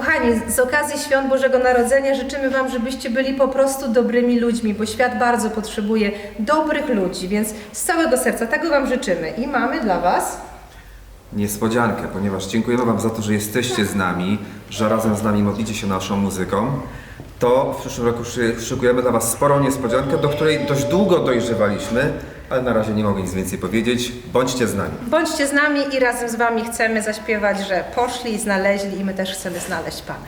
Kochani, z okazji Świąt Bożego Narodzenia życzymy Wam, żebyście byli po prostu dobrymi ludźmi, bo świat bardzo potrzebuje dobrych ludzi, więc z całego serca tego Wam życzymy. I mamy dla Was Niespodziankę, ponieważ dziękujemy Wam za to, że jesteście z nami, że razem z nami modlicie się naszą muzyką. To w przyszłym roku szy- szykujemy dla Was sporą niespodziankę, do której dość długo dojrzewaliśmy, ale na razie nie mogę nic więcej powiedzieć. Bądźcie z nami. Bądźcie z nami i razem z Wami chcemy zaśpiewać, że poszli znaleźli i my też chcemy znaleźć Pana.